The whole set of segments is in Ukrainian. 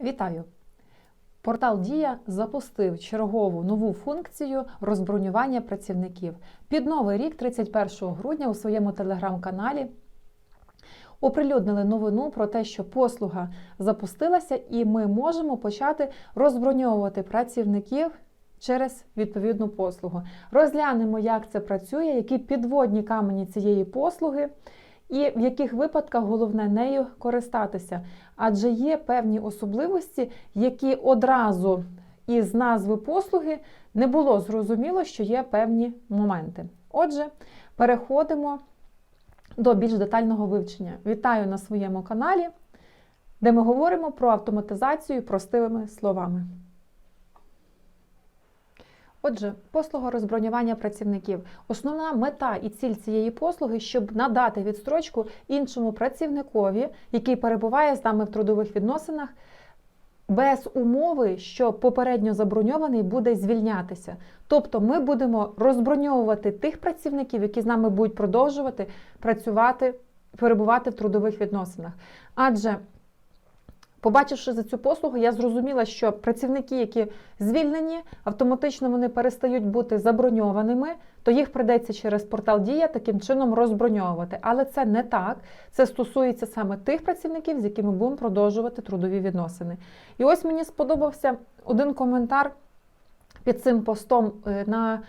Вітаю! Портал Дія запустив чергову нову функцію розбронювання працівників. Під новий рік, 31 грудня, у своєму телеграм-каналі оприлюднили новину про те, що послуга запустилася, і ми можемо почати розброньовувати працівників через відповідну послугу. Розглянемо, як це працює, які підводні камені цієї послуги. І в яких випадках головне нею користатися, адже є певні особливості, які одразу із назви послуги не було зрозуміло, що є певні моменти. Отже, переходимо до більш детального вивчення. Вітаю на своєму каналі, де ми говоримо про автоматизацію простими словами. Отже, послуга розбронювання працівників. Основна мета і ціль цієї послуги, щоб надати відстрочку іншому працівникові, який перебуває з нами в трудових відносинах, без умови, що попередньо заброньований буде звільнятися. Тобто ми будемо розброньовувати тих працівників, які з нами будуть продовжувати працювати, перебувати в трудових відносинах. Адже Побачивши за цю послугу, я зрозуміла, що працівники, які звільнені, автоматично вони перестають бути заброньованими, то їх придеться через портал Дія таким чином розброньовувати. Але це не так. Це стосується саме тих працівників, з якими будемо продовжувати трудові відносини. І ось мені сподобався один коментар під цим постом е, на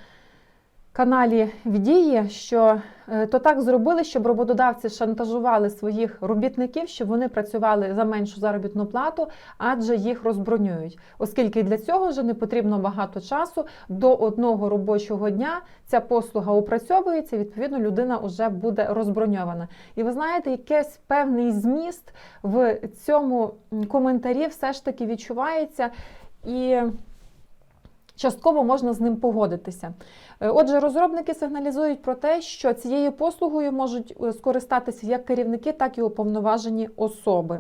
каналі в дії, що е, то так зробили, щоб роботодавці шантажували своїх робітників, щоб вони працювали за меншу заробітну плату, адже їх розбронюють, оскільки для цього вже не потрібно багато часу. До одного робочого дня ця послуга опрацьовується. Відповідно, людина вже буде розброньована. І ви знаєте, якийсь певний зміст в цьому коментарі все ж таки відчувається і. Частково можна з ним погодитися. Е, отже, розробники сигналізують про те, що цією послугою можуть е, скористатися як керівники, так і уповноважені особи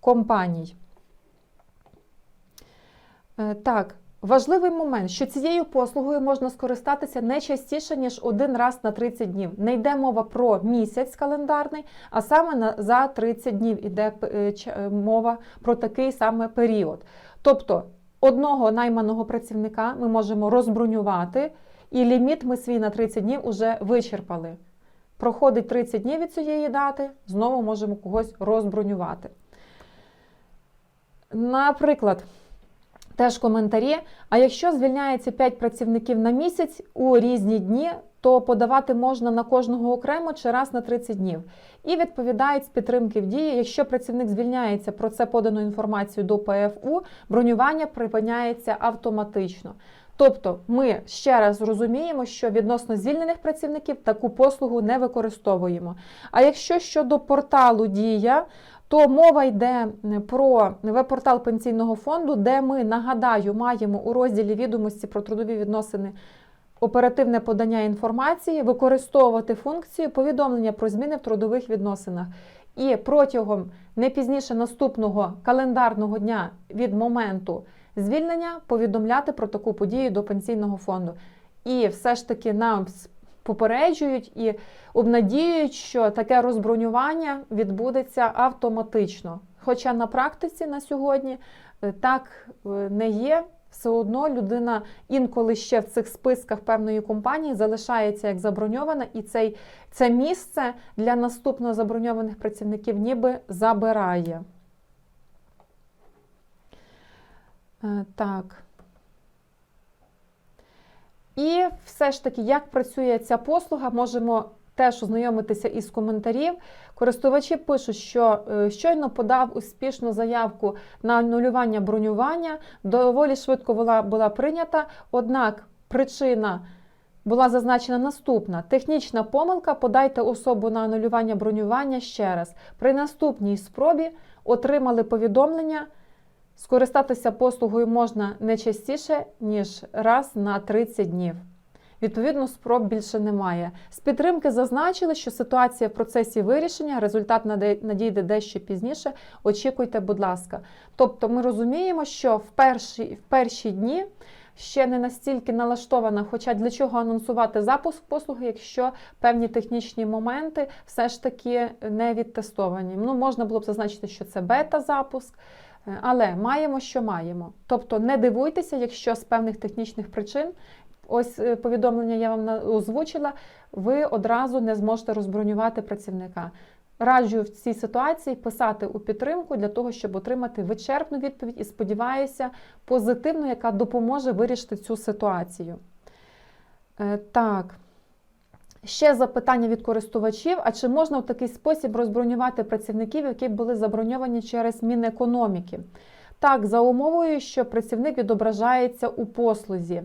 компаній. Е, так, важливий момент, що цією послугою можна скористатися не частіше, ніж один раз на 30 днів. Не йде мова про місяць календарний, а саме за 30 днів іде мова про такий саме період. Тобто, одного найманого працівника ми можемо розбронювати, і ліміт ми свій на 30 днів вже вичерпали. Проходить 30 днів від цієї дати, знову можемо когось розбронювати. Наприклад, теж коментарі. А якщо звільняється 5 працівників на місяць у різні дні, то подавати можна на кожного окремо чи раз на 30 днів. І відповідають з підтримки в дії, якщо працівник звільняється про це подану інформацію до ПФУ, бронювання припиняється автоматично. Тобто ми ще раз розуміємо, що відносно звільнених працівників таку послугу не використовуємо. А якщо щодо порталу Дія, то мова йде про веб-портал пенсійного фонду, де ми нагадаю маємо у розділі відомості про трудові відносини оперативне подання інформації, використовувати функцію повідомлення про зміни в трудових відносинах. І протягом не пізніше наступного календарного дня від моменту звільнення повідомляти про таку подію до пенсійного фонду. І все ж таки нам попереджують і обнадіюють, що таке розбронювання відбудеться автоматично. Хоча на практиці на сьогодні е, так е, не є все одно людина інколи ще в цих списках певної компанії залишається як заброньована, і цей, це місце для наступно заброньованих працівників ніби забирає. Е, так. І все ж таки, як працює ця послуга, можемо теж ознайомитися із коментарів. Користувачі пишуть, що е, щойно подав успішну заявку на анулювання бронювання, доволі швидко була, була прийнята, однак причина. Була зазначена наступна: технічна помилка. Подайте особу на анулювання бронювання ще раз. При наступній спробі отримали повідомлення. Скористатися послугою можна не частіше, ніж раз на 30 днів. Відповідно, спроб більше немає. З підтримки зазначили, що ситуація в процесі вирішення, результат надійде дещо пізніше. Очікуйте, будь ласка. Тобто, ми розуміємо, що в перші, в перші дні. Ще не настільки налаштована, хоча для чого анонсувати запуск послуги, якщо певні технічні моменти все ж таки не відтестовані. Ну, Можна було б зазначити, що це бета-запуск, Е, Але маємо, що маємо. Тобто не дивуйтеся, якщо з певних технічних причин, ось е, повідомлення я вам озвучила, ви одразу не зможете розбронювати працівника. Раджу в цій ситуації писати у підтримку для того, щоб отримати вичерпну відповідь і сподіваюся, позитивну, яка допоможе вирішити цю ситуацію. Е, Так. Ще запитання від користувачів: а чи можна в такий спосіб розбронювати працівників, які були заброньовані через Мінекономіки? Так, за умовою, що працівник відображається у послузі.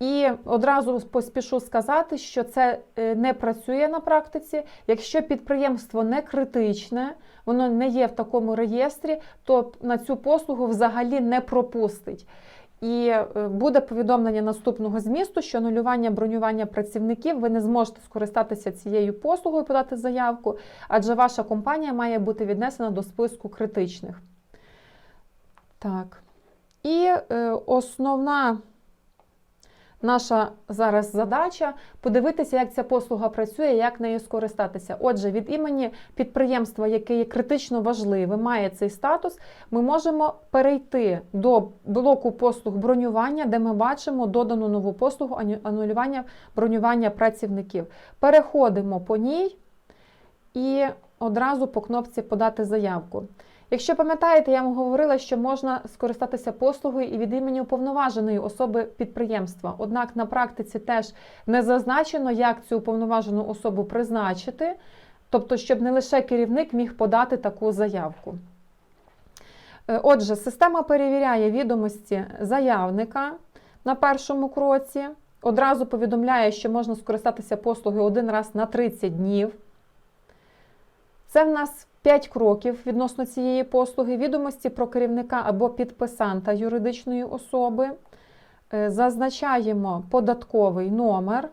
І одразу поспішу сказати, що це е, не працює на практиці. Якщо підприємство не критичне, воно не є в такому реєстрі, то на цю послугу взагалі не пропустить. І е, буде повідомлення наступного змісту, що анулювання бронювання працівників ви не зможете скористатися цією послугою, подати заявку, адже ваша компанія має бути віднесена до списку критичних. Так. І е, основна наша зараз задача подивитися, як ця послуга працює, як нею скористатися. Отже, від імені підприємства, яке є критично важливим, має цей статус, ми можемо перейти до блоку послуг бронювання, де ми бачимо додану нову послугу ану- анулювання бронювання працівників. Переходимо по ній і одразу по кнопці подати заявку. Якщо пам'ятаєте, я вам говорила, що можна скористатися послугою і від імені уповноваженої особи підприємства. Однак на практиці теж не зазначено, як цю уповноважену особу призначити, тобто, щоб не лише керівник міг подати таку заявку. Е, Отже, система перевіряє відомості заявника на першому кроці, одразу повідомляє, що можна скористатися послугою один раз на 30 днів. Це в нас 5 кроків відносно цієї послуги, відомості про керівника або підписанта юридичної особи. Е, Зазначаємо податковий номер.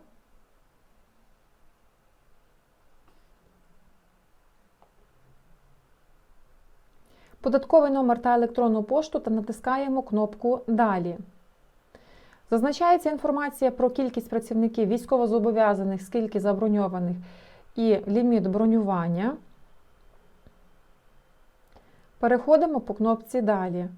Податковий номер та електронну пошту та натискаємо кнопку Далі. Зазначається інформація про кількість працівників військовозобов'язаних, скільки заброньованих і ліміт бронювання. Переходимо по кнопці Далі.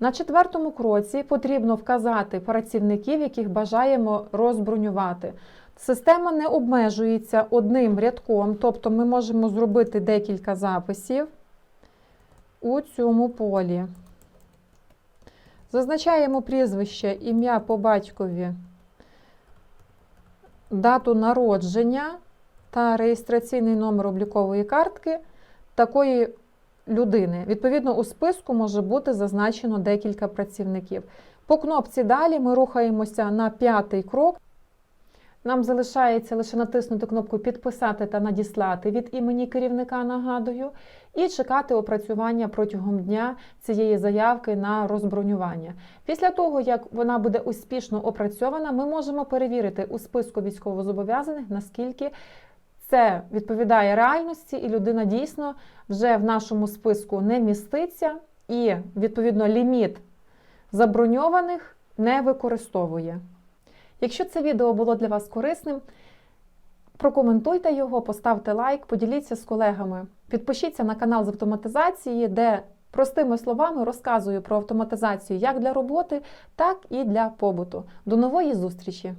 На четвертому кроці потрібно вказати працівників, яких бажаємо розбронювати. Система не обмежується одним рядком, тобто ми можемо зробити декілька записів у цьому полі. Зазначаємо прізвище, ім'я по батькові, дату народження та реєстраційний номер облікової картки такої людини. Відповідно, у списку може бути зазначено декілька працівників. По кнопці Далі ми рухаємося на п'ятий крок. Нам залишається лише натиснути кнопку Підписати та надіслати від імені керівника, нагадую, і чекати опрацювання протягом дня цієї заявки на розбронювання. Після того, як вона буде успішно опрацьована, ми можемо перевірити у списку військовозобов'язаних, наскільки це відповідає реальності, і людина дійсно вже в нашому списку не міститься, і, відповідно, ліміт заброньованих не використовує. Якщо це відео було для вас корисним, прокоментуйте його, поставте лайк, поділіться з колегами. Підпишіться на канал з автоматизації, де простими словами розказую про автоматизацію як для роботи, так і для побуту. До нової зустрічі!